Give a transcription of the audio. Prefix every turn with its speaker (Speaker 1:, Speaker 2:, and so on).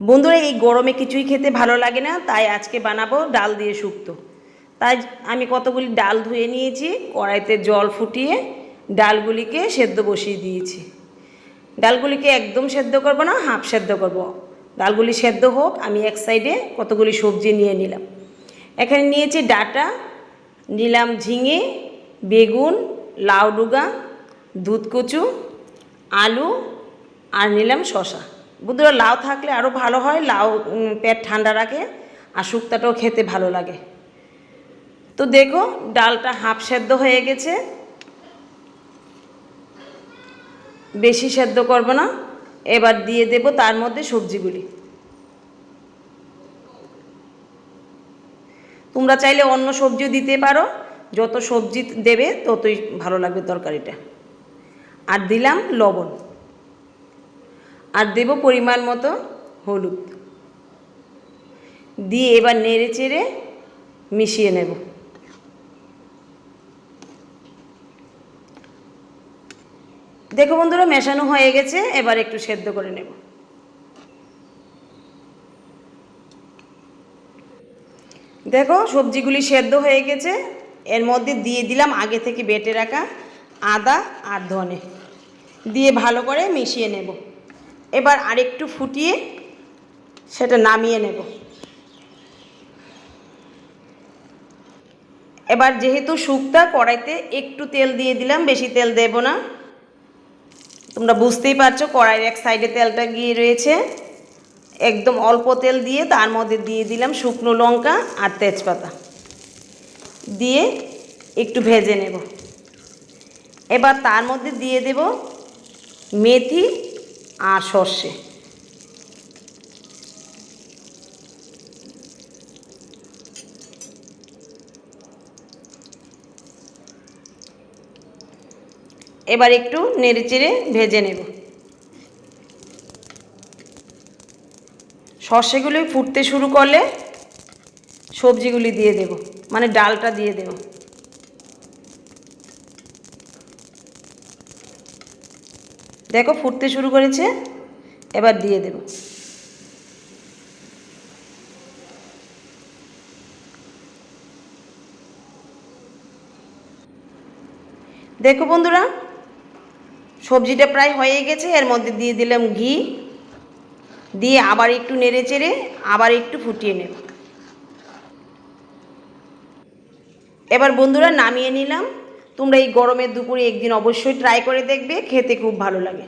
Speaker 1: বন্ধুরা, এই গরমে কিছুই খেতে ভালো লাগে না, তাই আজকে বানাবো ডাল দিয়ে শুক্তো। তাই আমি কতগুলি ডাল ধুয়ে নিয়েছি, কড়াইতে জল ফুটিয়ে ডালগুলিকে সেদ্ধ বসিয়ে দিয়েছি। ডালগুলিকে একদম সেদ্ধ করব না, হাফ সেদ্ধ করব। ডালগুলি সেদ্ধ হোক, আমি এক সাইডে কতগুলি সবজি নিয়ে নিলাম। এখানে নিয়েছি ডাটা, নিলাম ঝিঙে, বেগুন লাউডুগা দুধকচু আলু, আর নিলাম শশা বন্ধুরা, লাউ থাকলে আরও ভালো হয়। লাউ পেট ঠান্ডা রাখে আর শুক্তাটাও খেতে ভালো লাগে। তো দেখো, ডালটা হাফ সেদ্ধ হয়ে গেছে। বেশি সেদ্ধ করব না। এবার দিয়ে দেব তার মধ্যে সবজিগুলি। তোমরা চাইলে অন্য সবজিও দিতে পারো। যত সবজি দেবে, ততই ভালো লাগবে তরকারিটা। আর দিলাম লবণ। আর দেব পরিমাণ মতো হলুদ। দিয়ে এবার নেড়ে চেড়ে মিশিয়ে নেব। দেখো বন্ধুরা, মেশানো হয়ে গেছে, এবার একটু সেদ্ধ করে নেব। দেখো, সবজিগুলি সেদ্ধ হয়ে গেছে। এর মধ্যে দিয়ে দিলাম আগে থেকে বেটে রাখা আদা আর ধনে। দিয়ে ভালো করে মিশিয়ে নেব। এবার আরেকটু ফুটিয়ে সেটা নামিয়ে নেব। এবার যেহেতু শুক্তা কড়াইতে একটু তেল দিয়ে দিলাম, বেশি তেল দেব না। তোমরা বুঝতেই পারছ কড়াইয়ের এক সাইডে তেলটা গিয়ে রয়েছে। একদম অল্প তেল দিয়ে তার মধ্যে দিয়ে দিলাম শুকনো লঙ্কা আর তেজপাতা। দিয়ে একটু ভেজে নেব। এবার তার মধ্যে দিয়ে দেব মেথি আর সর্ষে। এবার একটু নেড়ে চেড়ে ভেজে নেব। সর্ষেগুলি ফুটতে শুরু করলে সবজিগুলি দিয়ে দেব মানে ডালটা দিয়ে দেব। দেখো ফুটতে শুরু করেছে, এবার দিয়ে দেব। দেখো বন্ধুরা, সবজিটা প্রায় হয়ে গেছে, এর মধ্যে দিয়ে দিলাম ঘি, দিয়ে আবার একটু নেড়ে চেড়ে আবার একটু ফুটিয়ে নেব। এবার বন্ধুরা নামিয়ে নিলাম। তোমরা এই গরমের দুপুরে একদিন অবশ্যই ট্রাই করে দেখবে খেতে খুব ভালো লাগে।